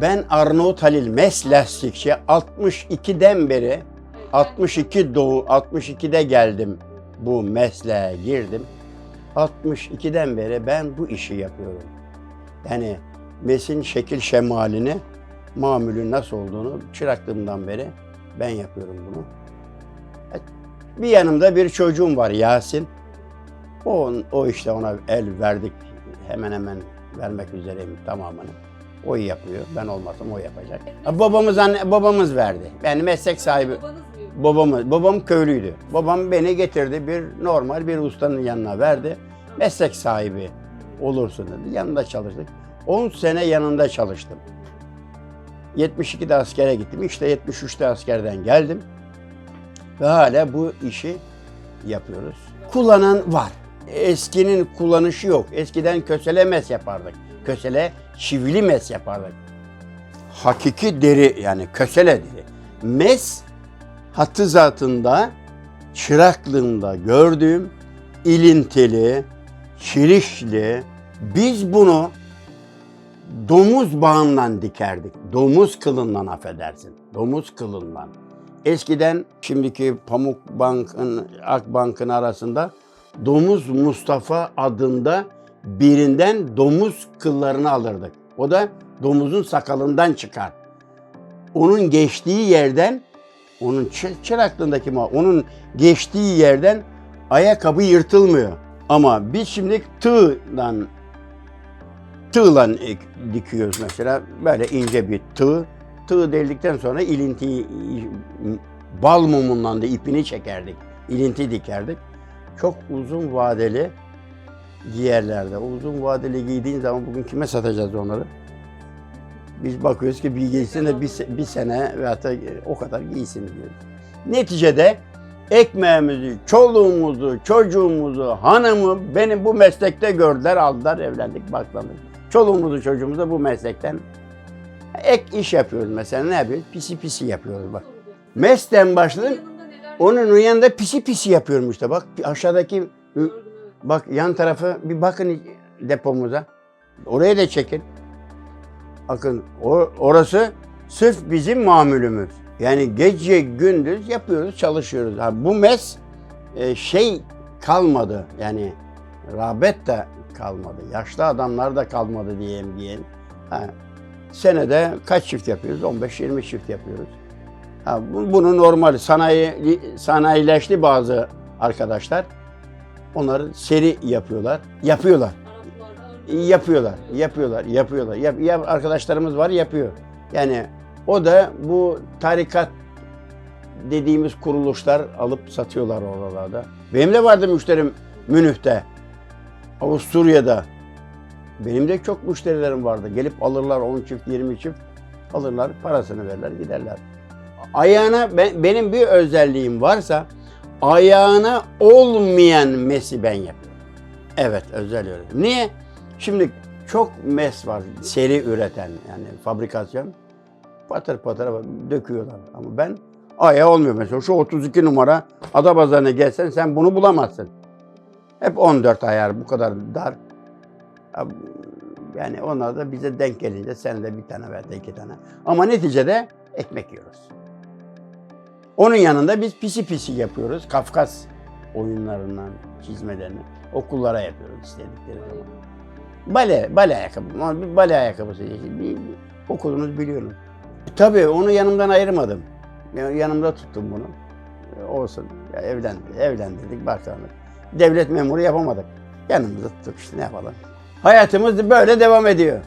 Ben Arnavut Halil Mes lastikçi 62'den beri 62 doğu 62'de geldim bu mesleğe girdim. 62'den beri ben bu işi yapıyorum. Yani mesin şekil şemalini, mamülün nasıl olduğunu çıraklığımdan beri ben yapıyorum bunu. Bir yanımda bir çocuğum var Yasin. O, o işte ona el verdik. Hemen hemen vermek üzereyim tamamını. O yapıyor. Ben olmasam o yapacak. Babamız anne, babamız verdi. Yani meslek sahibi. Babanız mı? Babamı, babam köylüydü. Babam beni getirdi bir normal bir ustanın yanına verdi. Meslek sahibi olursun dedi. Yanında çalıştık. 10 sene yanında çalıştım. 72'de askere gittim. İşte 73'te askerden geldim. Ve hala bu işi yapıyoruz. Kullanan var. Eskinin kullanışı yok. Eskiden kösele mes yapardık. Kösele çivili mes yapardık. Hakiki deri yani kösele deri. Mes hattı zatında çıraklığımda gördüğüm ilintili, çirişli, biz bunu domuz bağından dikerdik. Domuz kılından affedersin. Domuz kılından. Eskiden şimdiki Pamuk Bank'ın, Akbank'ın arasında Domuz Mustafa adında birinden domuz kıllarını alırdık. O da domuzun sakalından çıkar. Onun geçtiği yerden onun çı- çıraklığındaki ma onun geçtiği yerden ayakkabı yırtılmıyor. Ama biz şimdi tığdan tığla dikiyoruz mesela. Böyle ince bir tığ. Tığ deldikten sonra ilintiyi bal mumundan da ipini çekerdik. İlinti dikerdik. Çok uzun vadeli giyerlerde. Uzun vadeli giydiğin zaman bugün kime satacağız onları? Biz bakıyoruz ki bir giysin de bir, bir sene veyahut da o kadar giysin diyoruz. Neticede ekmeğimizi, çoluğumuzu, çocuğumuzu, hanımı beni bu meslekte gördüler, aldılar, evlendik, baklandık. Çoluğumuzu, çocuğumuzu bu meslekten ek iş yapıyoruz mesela. Ne yapıyoruz? Pisi pisi yapıyoruz bak. Mesleğen başladım. Onun yanında pisi pisi yapıyorum işte. Bak aşağıdaki. Bak yan tarafı bir bakın depomuza. Oraya da çekin. Bakın orası sırf bizim mamülümüz. Yani gece gündüz yapıyoruz, çalışıyoruz. Ha, bu mes e, şey kalmadı. Yani rağbet de kalmadı. Yaşlı adamlar da kalmadı diyeyim diyelim. Ha, senede kaç çift yapıyoruz? 15-20 çift yapıyoruz. Ha, bu- bunu normal sanayi sanayileşti bazı arkadaşlar. Onları seri yapıyorlar. Yapıyorlar. Yapıyorlar. Yapıyorlar. Yapıyorlar. Yap, yap, arkadaşlarımız var yapıyor. Yani o da bu tarikat dediğimiz kuruluşlar alıp satıyorlar oralarda. Benim de vardı müşterim Münih'te, Avusturya'da. Benim de çok müşterilerim vardı. Gelip alırlar 10 çift, 20 çift alırlar, parasını verirler, giderler. Ayağına ben- benim bir özelliğim varsa ayağına olmayan mesi ben yapıyorum. Evet, özel öyle. Niye? Şimdi çok mes var seri üreten yani fabrikasyon. Patır patır döküyorlar. Ama ben ayağı olmuyor mesela. Şu 32 numara Adapazarı'na gelsen sen bunu bulamazsın. Hep 14 ayar bu kadar dar. Yani onlar da bize denk gelince sen de bir tane veya da iki tane. Ama neticede ekmek yiyoruz. Onun yanında biz pisi pisi yapıyoruz. Kafkas oyunlarından çizmelerini okullara yapıyoruz istedikleri zaman. Bale, bale ayakkabı. Bir bale ayakkabısı. Bir, bir, okulunuz biliyorum. Tabii onu yanımdan ayırmadım. Ya- Yanımda tuttum bunu. E, Olsun. Ya evlendi, evlendirdik, bakanlık. Devlet memuru yapamadık. Yanımızda tuttuk işte ne yapalım. Hayatımız böyle devam ediyor.